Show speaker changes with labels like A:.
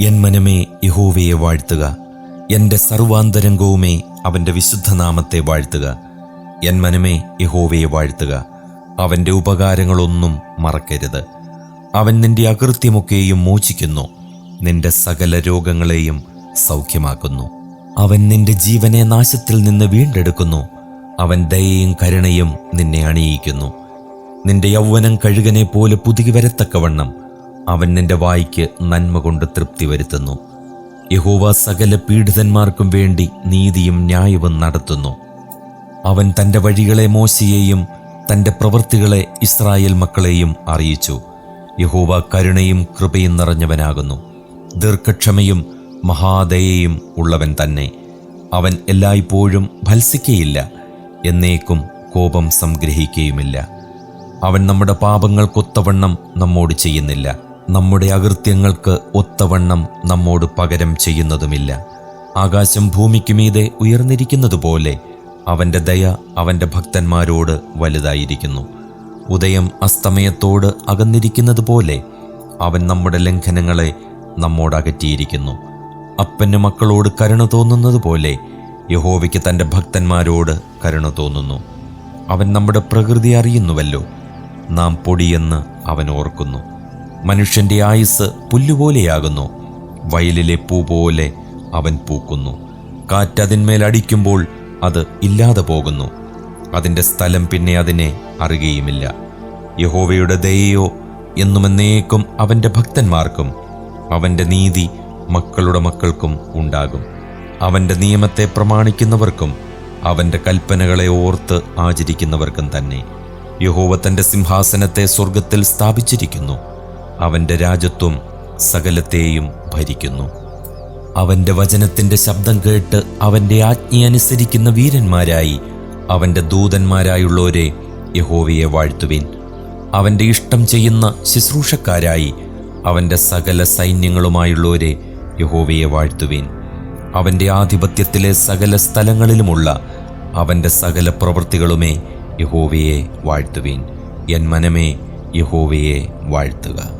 A: N മനമേ യഹോവയെ വാഴ്ത്തുക. എന്റെ സർവാന്തരംഗവുമേ അവന്റെ വിശുദ്ധനാമത്തെ വാഴ്ത്തുക. എൻ മനമേ യഹോവയെ വാഴ്ത്തുക. അവന്റെ ഉപകാരങ്ങളൊന്നും മറക്കരുത്. അവൻ നിന്റെ അകൃത്യമൊക്കെയും മോചിക്കുന്നു. നിന്റെ സകല രോഗങ്ങളെയും സൗഖ്യമാക്കുന്നു. അവൻ നിന്റെ ജീവനെ നാശത്തിൽ നിന്ന് വീണ്ടെടുക്കുന്നു. അവൻ ദയയും കരുണയും നിന്നെ അണിയിക്കുന്നു. നിന്റെ യൗവനം കഴുകനെ പോലെ പുതുകി വരത്തക്കവണ്ണം. അവൻ നിന്റെ വായിക്ക് നന്മ കൊണ്ട് തൃപ്തി വരുത്തുന്നു. യഹോവ സകല പീഡിതന്മാർക്കും വേണ്ടി നീതിയും ന്യായവും നടത്തുന്നു. അവൻ തന്റെ വഴികളെ മോശിയെയും തന്റെ പ്രവൃത്തികളെ ഇസ്രായേൽ മക്കളെയും അറിയിച്ചു. യഹോവ കരുണയും കൃപയും നിറഞ്ഞവനാകുന്നു. ദീർഘക്ഷമയും മഹാദയയും ഉള്ളവൻ തന്നെ. അവൻ എല്ലായ്പ്പോഴും ഭത്സിക്കയില്ല. എന്നേക്കും കോപം സംഗ്രഹിക്കുകയുമില്ല അവൻ നമ്മുടെ പാപങ്ങൾക്കൊത്തവണ്ണം നമ്മോട് ചെയ്യുന്നില്ല. നമ്മുടെ അകൃത്യങ്ങൾക്ക് ഒത്തവണ്ണം നമ്മോട് പകരം ചെയ്യുന്നതുമില്ല. ആകാശം ഭൂമിക്ക് മീതെ ഉയർന്നിരിക്കുന്നതുപോലെ അവന്റെ ദയ അവന്റെ ഭക്തന്മാരോട് വലുതായിരിക്കുന്നു. ഉദയം അസ്തമയത്തോട് അകന്നിരിക്കുന്നത് പോലെ അവൻ നമ്മുടെ ലംഘനങ്ങളെ നമ്മോട് അകറ്റിയിരിക്കുന്നു. അപ്പന് മക്കളോട് കരുണ തോന്നുന്നത് പോലെ യഹോവയ്ക്ക് തന്റെ ഭക്തന്മാരോട് കരുണ തോന്നുന്നു. അവൻ നമ്മുടെ പ്രകൃതി അറിയുന്നുവല്ലോ. നാം പൊടിയെന്ന് അവൻ ഓർക്കുന്നു. മനുഷ്യന്റെ ആയുസ് പുല്ലുപോലെയാകുന്നു. വയലിലെ പൂ പോലെ അവൻ പൂക്കുന്നു. കാറ്റതിന്മേൽ അടിക്കുമ്പോൾ അത് ഇല്ലാതെ പോകുന്നു. അതിന്റെ സ്ഥലം പിന്നെ അതിനെ അറിയുകയുമില്ല. യഹോവയുടെ ദയയോ എന്നുമെന്നേക്കും അവന്റെ ഭക്തന്മാർക്കും. അവന്റെ നീതി മക്കളുടെ മക്കൾക്കും ഉണ്ടാകും. അവന്റെ നിയമത്തെ പ്രമാണിക്കുന്നവർക്കും അവന്റെ കൽപ്പനകളെ ഓർത്ത് ആചരിക്കുന്നവർക്കും തന്നെ. യഹോവ തന്റെ സിംഹാസനത്തെ സ്വർഗത്തിൽ സ്ഥാപിച്ചിരിക്കുന്നു. അവന്റെ രാജ്യത്വം സകലത്തെയും ഭരിക്കുന്നു. അവന്റെ വചനത്തിന്റെ ശബ്ദം കേട്ട് അവന്റെ ആജ്ഞ അനുസരിക്കുന്ന വീരന്മാരായി അവന്റെ ദൂതന്മാരായുള്ളവരെ യഹോവയെ വാഴ്ത്തുവിൻ. അവന്റെ ഇഷ്ടം ചെയ്യുന്ന ശുശ്രൂഷക്കാരായി അവന്റെ സകല സൈന്യങ്ങളുമായുള്ളവരെ യഹോവയെ വാഴ്ത്തുവിൻ. അവന്റെ ആധിപത്യത്തിലെ സകല സ്ഥലങ്ങളിലുമുള്ള അവന്റെ സകല പ്രവൃത്തികളുമേ യഹോവയെ വാഴ്ത്തുവിൻ. എൻ മനമേ യഹോവയെ വാഴ്ത്തുക.